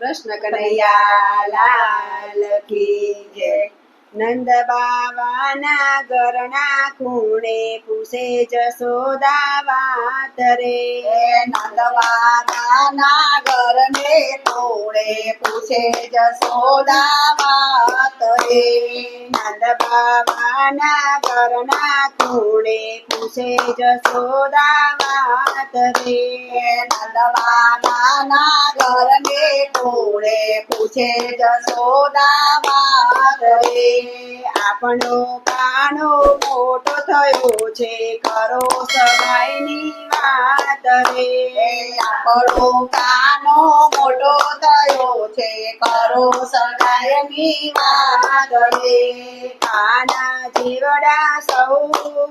કૃષ્ણ કનૈયા લાલ કી જય. નંદ બાવાના ગરણા ખૂણે પૂછે જશોદા વાત રે નંદવાના ઘરને તોડે પૂછે જશોદા વાત રે. નંદ બાબાના ઘરના ખૂણે પૂછે જશોદા વાત રે. નંદવાના ઘરને તોડે પૂછે જશોદા વાત રે. આપણો કાનો મોટો થયો છે કરો સગાઈની વાત રે. આપણો કાનો કરો સગાઈની વાત રે કાના જીવડા સૌ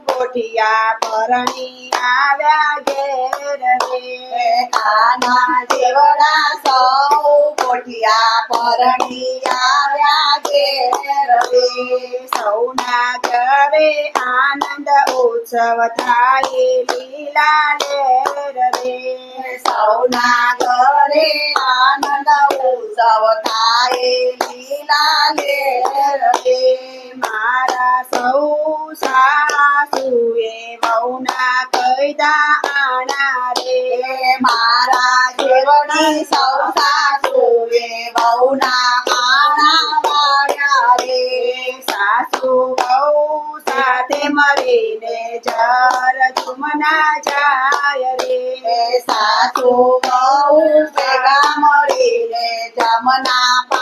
ગોઠિયા પરણી આવ્યા ઘેર રે કાના જેવડા સૌ કોઠિયા પરણી આવ્યા ઘેર રે સૌના ઘરે આનંદ ઉત્સવ થાય લીલા લેર રે સૌના ઘરે આનંદ ઉત્સવ થાય લેર રે મારા સૌ સાસુએ વહુના રે સાથે મરીને જર જુમના જાય રે સાસુ બહુ ભેગા મળીને જમના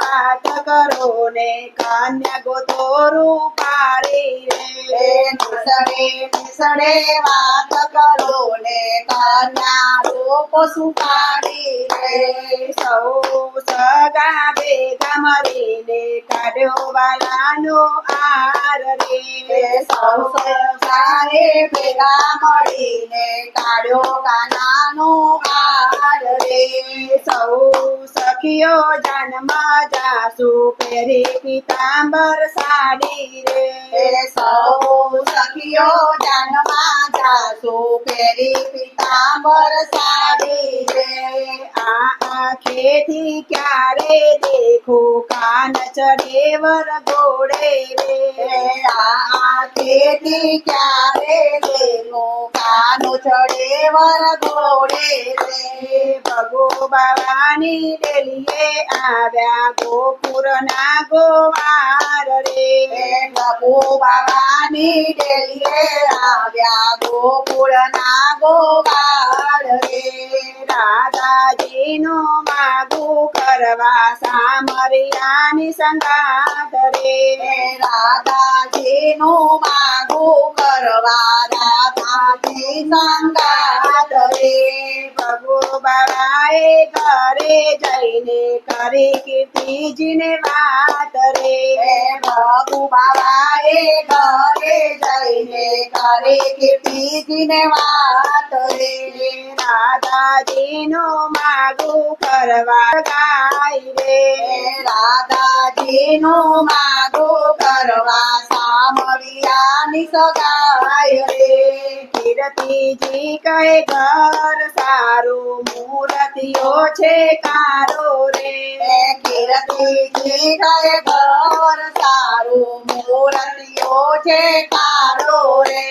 વાત કરો ને કન્યા ગોતોરું એ રે. વાત કરો ને કન્યા રૂપ સુપાડી રે. સૌ સગા ભેગા મળીને કાઢ્યો વાલાનો એ રે સૌ સારે ભેગા મળીને કાઢ્યો કાનાનો હાર રે. સૌ સખીઓ જન્મ જાસુ પહેરી પિતાંબર સાડી રે. સૌ સખીઓ જાનમાં જાસુ પેરી પિતાંબર સાડી રે. આ આંખેથી ક્યારે દેખો કાન ચડે વર ઘોડે એ રે આંખેથી ક્યારે દેવો કાનો ચડે વર ઘોડે રે ભગો બાવાની ડેલીએ આવ્યા ગોપુરના ગોવાર એ રે પ્રભુ બાવાની ડેલીએ આવ્યા ગોકુળના ગોપાળ રે રાધાજીનો मागो करवा सामरियानी संगात रे राधा जी नो मागो करवा राधा जी संगात रे भगो बाबा ઘરે જઈને કરી કીર્તિજીને વાત રે હે પ્રભુ બાબાએ ઘરે જઈને કરે કીર્તિજીને વાત રે રાધાજીનો માગું કરવા ગાય રે રાધાજીનું માગું કરવા સામરિયાની સગાય રે કીર્તિજી કહે ઘર સારું મૂર્તિઓ છે કારો રે. કીર્તિજી કહે ઘર સારું મૂર્તિઓ છે કારો રે.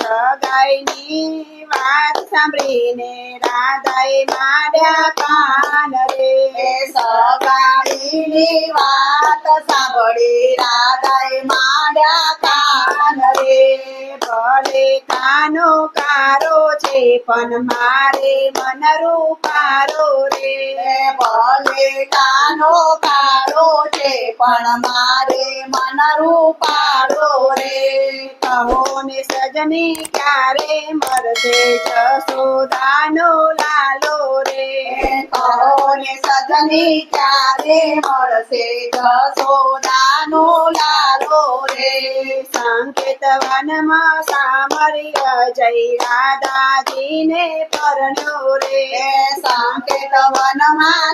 સગાઈની વાત સાંભળીને રાધાએ માર્યા કાન રે. સગાઈની વાત સાંભળી રાધાએ માર્યા કાન રે. ભલે કાનો કારો છે પણ મારે મન રૂપારો કાનો કાળો છે પણ મારે મન રૂપાળો રે કહો ને સજની ક્યારે મરશે જસોદાનો લાલો રે કહો ને સજની ક્યારે મળશે જસોદાનો લાલો રે સંકેત વનમાં સામર્ય જય રાધાજીને પરણ્યો રે હે સાંકેત વનમાં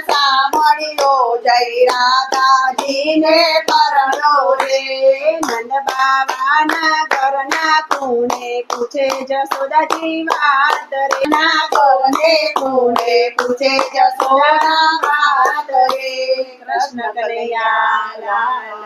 गई राधा जी ने परनो रे। नंद बाबा ना करना तूने पूछे जसोदा जी बात रे। ना करने तूने पूछे जसोदा बात रे। कृष्ण कन्हैया लाल।